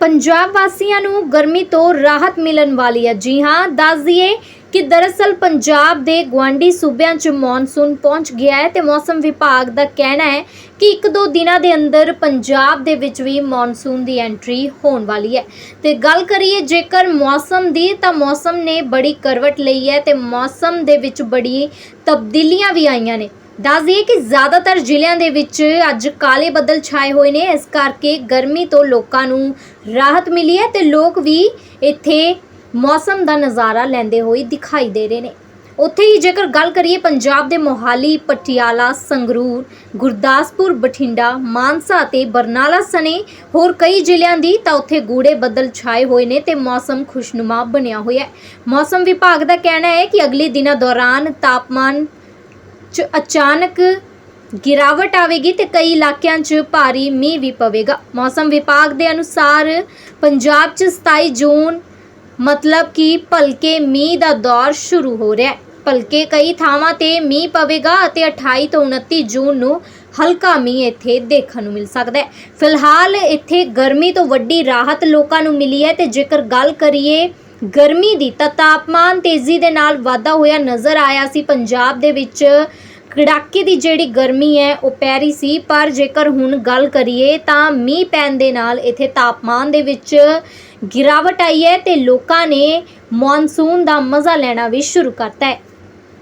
ਪੰਜਾਬ ਵਾਸੀਆਂ ਨੂੰ ਗਰਮੀ ਤੋਂ ਰਾਹਤ ਮਿਲਣ ਵਾਲੀ ਹੈ। ਜੀ ਹਾਂ, ਦੱਸ ਦਈਏ ਕਿ ਦਰਅਸਲ ਪੰਜਾਬ ਦੇ ਗਵਾਂਡੀ ਸੂਬਿਆਂ 'ਚ ਮੌਨਸੂਨ ਪਹੁੰਚ ਗਿਆ ਹੈ ਤੇ ਮੌਸਮ ਵਿਭਾਗ ਦਾ ਕਹਿਣਾ ਹੈ ਕਿ ਇੱਕ ਦੋ ਦਿਨਾਂ ਦੇ ਅੰਦਰ ਪੰਜਾਬ ਦੇ ਵਿੱਚ ਵੀ ਮੌਨਸੂਨ ਦੀ ਐਂਟਰੀ ਹੋਣ ਵਾਲੀ ਹੈ। ਤੇ ਗੱਲ ਕਰੀਏ ਜੇਕਰ ਮੌਸਮ ਦੀ, ਤਾਂ ਮੌਸਮ ਨੇ ਬੜੀ ਕਰਵਟ ਲਈ ਹੈ ਤੇ ਮੌਸਮ ਦੇ ਵਿੱਚ ਬੜੀ ਤਬਦੀਲੀਆਂ ਵੀ ਆਈਆਂ ਨੇ। ਦੱਸ ਦਈਏ ਕਿ ਜ਼ਿਆਦਾਤਰ ਜ਼ਿਲ੍ਹਿਆਂ ਦੇ ਵਿੱਚ ਅੱਜ ਕਾਲੇ ਬੱਦਲ ਛਾਏ ਹੋਏ ਨੇ। ਇਸ ਕਰਕੇ ਗਰਮੀ ਤੋਂ ਲੋਕਾਂ ਨੂੰ ਰਾਹਤ ਮਿਲੀ ਹੈ ਤੇ ਲੋਕ ਵੀ ਇੱਥੇ ਮੌਸਮ ਦਾ ਨਜ਼ਾਰਾ ਲੈਂਦੇ ਹੋਏ ਦਿਖਾਈ ਦੇ ਰਹੇ ਨੇ। ਉੱਥੇ ਹੀ ਜੇਕਰ ਗੱਲ ਕਰੀਏ ਪੰਜਾਬ ਦੇ ਮੋਹਾਲੀ, ਪਟਿਆਲਾ, ਸੰਗਰੂਰ, ਗੁਰਦਾਸਪੁਰ, ਬਠਿੰਡਾ, ਮਾਨਸਾ ਤੇ ਬਰਨਾਲਾ ਸਣੇ ਹੋਰ ਕਈ ਜ਼ਿਲ੍ਹਿਆਂ ਦੀ ਤਾਂ ਉੱਥੇ ਗੂੜੇ ਬੱਦਲ ਛਾਏ ਹੋਏ ਨੇ ਤੇ ਮੌਸਮ ਖੁਸ਼ਨੁਮਾ ਬਣਿਆ ਹੋਇਆ ਹੈ। ਮੌਸਮ ਵਿਭਾਗ ਦਾ ਕਹਿਣਾ ਹੈ ਕਿ ਅਗਲੇ ਦਿਨਾਂ ਦੌਰਾਨ ਤਾਪਮਾਨ 'ਚ ਅਚਾਨਕ ਗਿਰਾਵਟ ਆਵੇਗੀ ਤੇ ਕਈ ਇਲਾਕਿਆਂ 'ਚ ਭਾਰੀ ਮੀਂਹ ਵੀ ਪਵੇਗਾ। ਮੌਸਮ ਵਿਭਾਗ ਦੇ ਅਨੁਸਾਰ ਪੰਜਾਬ 'ਚ 27 ਜੂਨ ਮਤਲਬ ਕਿ ਭਲਕੇ ਮੀਂਹ ਦਾ ਦੌਰ ਸ਼ੁਰੂ ਹੋ ਰਿਹਾ ਹੈ। ਭਲਕੇ ਕਈ ਥਾਵਾਂ ਤੇ ਮੀਂਹ ਪਵੇਗਾ ਅਤੇ 28 ਤੋਂ 29 ਜੂਨ ਨੂੰ ਹਲਕਾ ਮੀਂਹ ਇੱਥੇ ਦੇਖਣ ਨੂੰ ਮਿਲ ਸਕਦਾ ਹੈ। ਫਿਲਹਾਲ ਇੱਥੇ ਗਰਮੀ ਤੋਂ ਵੱਡੀ ਰਾਹਤ ਲੋਕਾਂ ਨੂੰ ਮਿਲੀ ਹੈ ਤੇ ਜੇਕਰ ਗੱਲ ਕਰੀਏ ਗਰਮੀ ਦੀ ਤਾਂ ਤਾਪਮਾਨ ਤੇਜ਼ੀ ਦੇ ਨਾਲ ਵਾਧਾ ਹੋਇਆ ਨਜ਼ਰ ਆਇਆ ਸੀ। ਪੰਜਾਬ ਦੇ ਵਿੱਚ ਕੜਾਕੇ ਦੀ ਜਿਹੜੀ ਗਰਮੀ ਹੈ, ਉਹ ਪੈ ਰਹੀ ਸੀ। ਪਰ ਜੇਕਰ ਹੁਣ ਗੱਲ ਕਰੀਏ ਤਾਂ ਮੀਂਹ ਪੈਣ ਦੇ ਨਾਲ ਇੱਥੇ ਤਾਪਮਾਨ ਦੇ ਵਿੱਚ ਗਿਰਾਵਟ ਆਈ ਹੈ ਤੇ ਲੋਕਾਂ ਨੇ ਮੌਨਸੂਨ ਦਾ ਮਜ਼ਾ ਲੈਣਾ ਵੀ ਸ਼ੁਰੂ ਕਰਤਾ ਹੈ।